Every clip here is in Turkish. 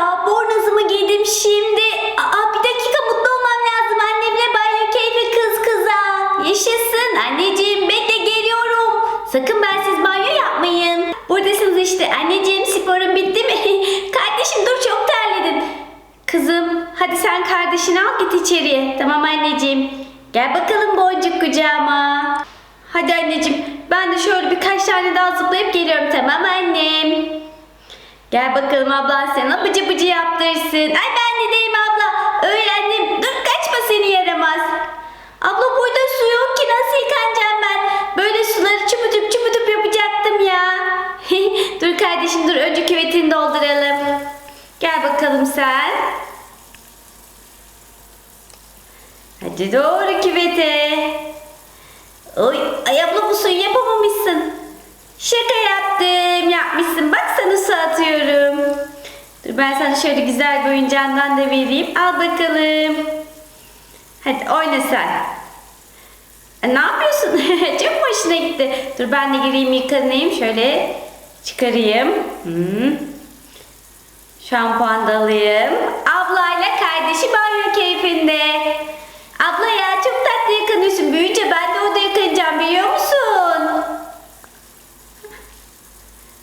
ya bornozumu giydim şimdi. Aa bir dakika mutlu olmam lazım. Annemle banyo keyfi kız kıza. Yaşasın anneciğim bekle geliyorum. Sakın bensiz banyo yapmayın. Buradasınız işte. Anneciğim sporun bitti mi? Kardeşim dur çok terledin. Kızım hadi sen kardeşini al git içeriye. Tamam anneciğim. Gel bakalım boncuk kucağıma. Hadi anneciğim ben de şöyle birkaç tane daha zıplayıp geliyorum tamam annem. Gel bakalım ablan sana bıcı bıcı yaptırsın. Ay ben de deyim abla. Öğrendim. Dur kaçma seni yaramaz. Abla burada su yok ki nasıl yıkanacağım ben? Böyle suları çubutup çubutup yapacaktım ya. dur kardeşim dur önce küvetini dolduralım. Gel bakalım sen. Hadi doğru küvete. Oy, ay abla bu suyu yapamamışsın. Şaka yaptım, yapmışsın. Bak sana su atıyorum. Dur ben sana şöyle güzel bir oyuncağından da vereyim. Al bakalım. Hadi oyna sen. E, ne yapıyorsun? Çok hoşuna gitti. Dur ben de gireyim yıkanayım. Şöyle çıkarayım. Hmm. Şampuan da alayım. Ablayla kardeşi banyo keyfinde. Abla ya çok tatlı yıkanıyorsun. Büyüyünce ben de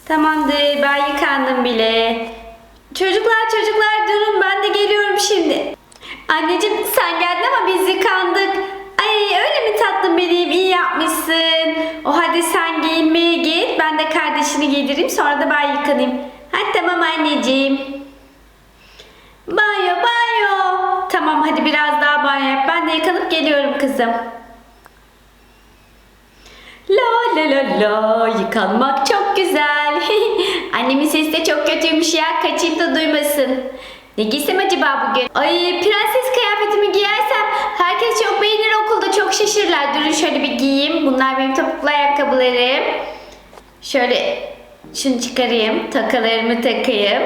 Tamamdır ben yıkandım bile. Çocuklar çocuklar durun ben de geliyorum şimdi. Anneciğim sen geldin ama biz yıkandık. Ay öyle mi tatlım benim iyi yapmışsın. O hadi sen giyinmeye git ben de kardeşini giydireyim sonra da ben yıkanayım. Hadi tamam anneciğim. Banyo banyo. Tamam hadi biraz daha banyo yap. Ben de yıkanıp geliyorum kızım. La la la la yıkanmak çok güzel. Annemin sesi de çok kötüymüş ya kaçayım da duymasın. Ne giysem acaba bugün? Ay prenses kıyafetimi giyersem herkes çok beğenir okulda çok şaşırırlar. Durun şöyle bir giyeyim. Bunlar benim topuklu ayakkabılarım. Şöyle şunu çıkarayım. Takalarımı takayım.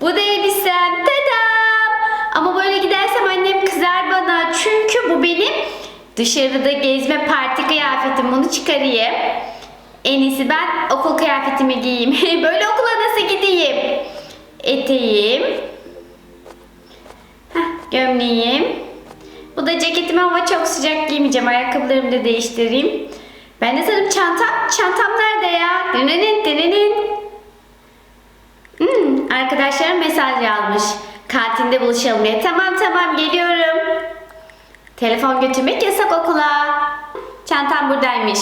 Bu da elbisem. Tadam! Ama böyle gidersem annem kızar bana. Çünkü bu benim dışarıda gezme parti kıyafetim. Bunu çıkarayım. En iyisi ben okul kıyafetimi giyeyim. böyle okula nasıl gideyim? Eteğim. Heh, gömleğim. Bu da ceketim ama çok sıcak giymeyeceğim. Ayakkabılarımı da değiştireyim. Ben de sanırım çantam. Çantam nerede ya? Dınının dınının. Hmm, arkadaşlarım mesaj yazmış. Kantinde buluşalım diye. Tamam tamam geliyorum. Telefon götürmek yasak okula. Çantam buradaymış.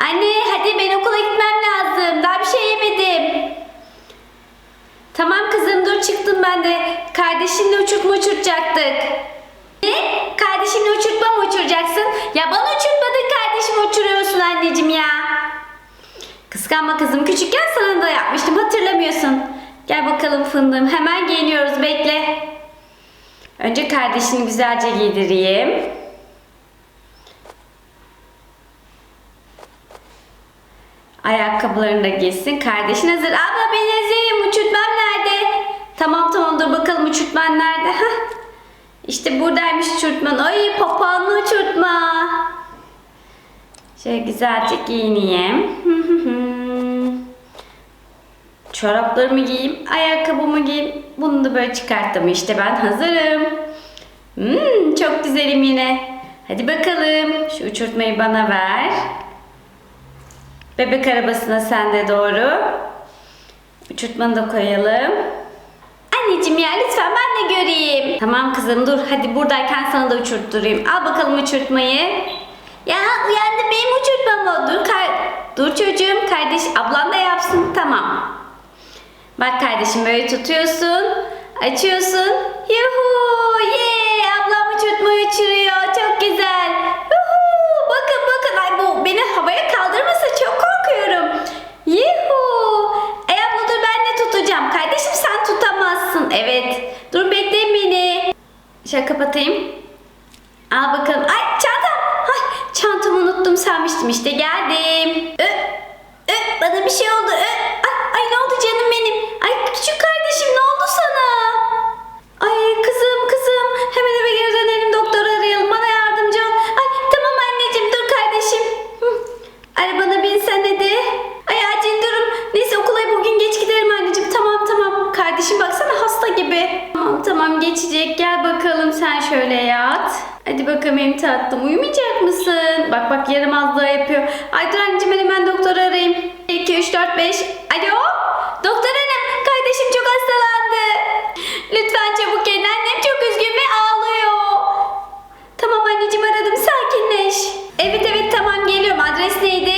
Anne hadi ben okula gitmem lazım. Daha bir şey yemedim. Tamam kızım dur çıktım ben de. Kardeşinle uçurtma uçurtacaktık. Ne? Kardeşinle uçurtma mı uçuracaksın? Ya bana uçurtmadın kardeşim uçuruyorsun anneciğim ya. Kıskanma kızım küçükken sana da yapmıştım hatırlamıyorsun. Gel bakalım fındığım hemen giyiniyoruz bekle. Önce kardeşini güzelce giydireyim. Ayakkabılarını da giysin. Kardeşin hazır. Abla ben hazırım. Uçurtmam nerede? Tamam tamam dur bakalım uçurtman nerede? Hah. İşte buradaymış uçurtman. Ay papağanlı uçurtma. Şöyle güzelce giyineyim. Çoraplarımı giyeyim, ayakkabımı giyeyim. Bunu da böyle çıkarttım işte ben hazırım. Hmm, çok güzelim yine. Hadi bakalım şu uçurtmayı bana ver. Bebek arabasına sen de doğru. Uçurtmanı da koyalım. Anneciğim ya lütfen ben de göreyim. Tamam kızım dur hadi buradayken sana da uçurtturayım. Al bakalım uçurtmayı. Ya uyandı benim uçurtmam o. Dur, kar- dur çocuğum kardeş ablan da yapsın tamam. Bak kardeşim böyle tutuyorsun. Açıyorsun. Yuhu! Ye! Kapatayım. Al bakalım. Ay çantam. Ay çantamı unuttum sanmıştım işte geldim. Ö, ö, bana bir şey oldu. Ö, ay, ay ne oldu canım benim? Hadi bakalım benim tatlım. Uyumayacak mısın? Bak bak yaramazlığı yapıyor. Ay dur anneciğim hemen doktoru arayayım. 2, 3, 4, 5. Alo? Doktor hanım kardeşim çok hastalandı. Lütfen çabuk gelin. Annem çok üzgün ve ağlıyor. Tamam anneciğim aradım sakinleş. Evet evet tamam geliyorum. Adres neydi?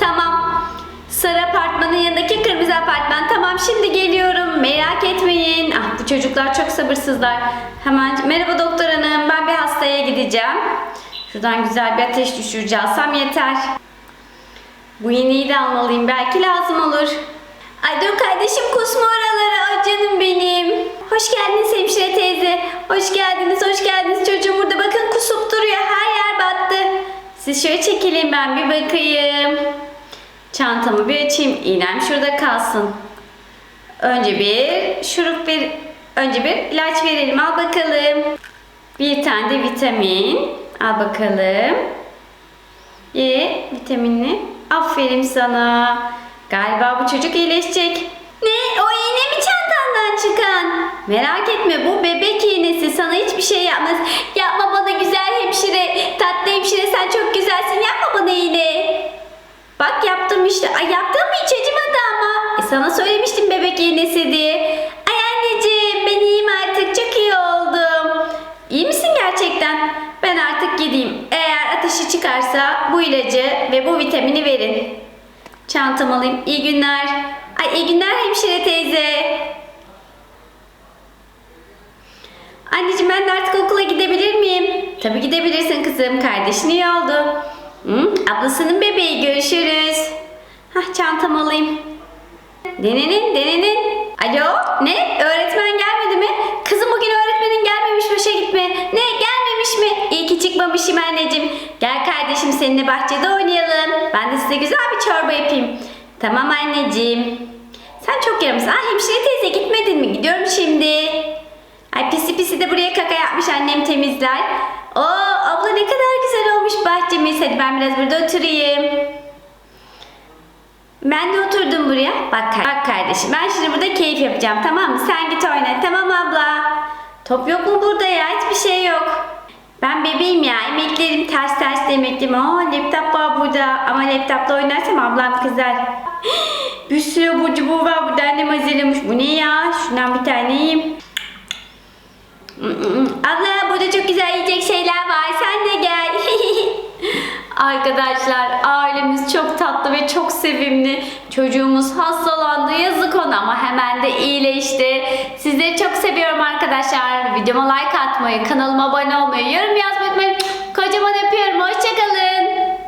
Tamam. Sarı apartmanın yanındaki kırmızı apartman. Tamam şimdi geliyorum. Merak etmeyin. Ah bu çocuklar çok sabırsızlar. Hemen merhaba doktor hanım. Ben bir hastaya gideceğim. Şuradan güzel bir ateş düşürücü alsam yeter. Bu iğneyi de almalıyım. Belki lazım olur. Ay dur kardeşim kusma oralara. Ay canım benim. Hoş geldiniz hemşire teyze. Hoş geldiniz, hoş geldiniz. Çocuğum burada bakın kusup duruyor. Her yer battı. Siz şöyle çekilin ben bir bakayım. Çantamı bir açayım. İğnem şurada kalsın. Önce bir şurup ver. Önce bir ilaç verelim. Al bakalım. Bir tane de vitamin. Al bakalım. Ye vitaminini. Aferin sana. Galiba bu çocuk iyileşecek. Ne? O iğne mi çantandan çıkan? Merak etme bu bebek iğnesi. Sana hiçbir şey yapmaz. Yapma bana güzel hemşire. Tatlı hemşire sen çok güzelsin. Yapma bana iğne. Bak yaptım işte. Ay yaptın mı hiç acımadı ama. E sana söylemiştim bebek iğnesi diye. Ay anneciğim ben iyiyim artık. Çok iyi oldum. İyi misin gerçekten? Ben artık gideyim. Eğer ateşi çıkarsa bu ilacı ve bu vitamini verin. Çantamı alayım. İyi günler. Ay iyi günler hemşire teyze. Anneciğim ben de artık okula gidebilir miyim? Tabii gidebilirsin kızım. Kardeşin iyi oldu. Hı? Ablasının bebeği görüşürüz. Hah çantamı alayım. Denenin denenin. Alo ne? Öğretmen gelmedi mi? Kızım bugün öğretmenin gelmemiş başa gitme. Ne gelmemiş mi? İyi ki çıkmamışım anneciğim. Gel kardeşim seninle bahçede oynayalım. Ben de size güzel bir çorba yapayım. Tamam anneciğim. Sen çok yaramısın. Ah hemşire teyze gitmedin mi? Gidiyorum şimdi. Ay pisi pisi de buraya kaka yapmış annem temizler. Oo abla ne kadar güzel olmuş bahçemiz. Hadi ben biraz burada oturayım. Ben de oturdum buraya. Bak, bak kardeşim ben şimdi burada keyif yapacağım tamam mı? Sen git oyna tamam abla. Top yok mu burada ya? Hiçbir şey yok. Ben bebeğim ya. Emeklerim ters ters de emekliyim. Aa laptop var burada. Ama laptopla oynarsam ablam kızar. bir sürü abur cubur var burada. Annem hazırlamış. Bu ne ya? Şundan bir tane yiyeyim. Abla burada çok güzel yiyecek şeyler var. Sen de gel. Arkadaşlar abimiz çok tatlı ve çok sevimli. Çocuğumuz hastalandı yazık ona ama hemen de iyileşti. Sizleri çok seviyorum arkadaşlar. Videoma like atmayı, kanalıma abone olmayı, yorum yazmayı unutmayın. Kocaman öpüyorum. Hoşçakalın.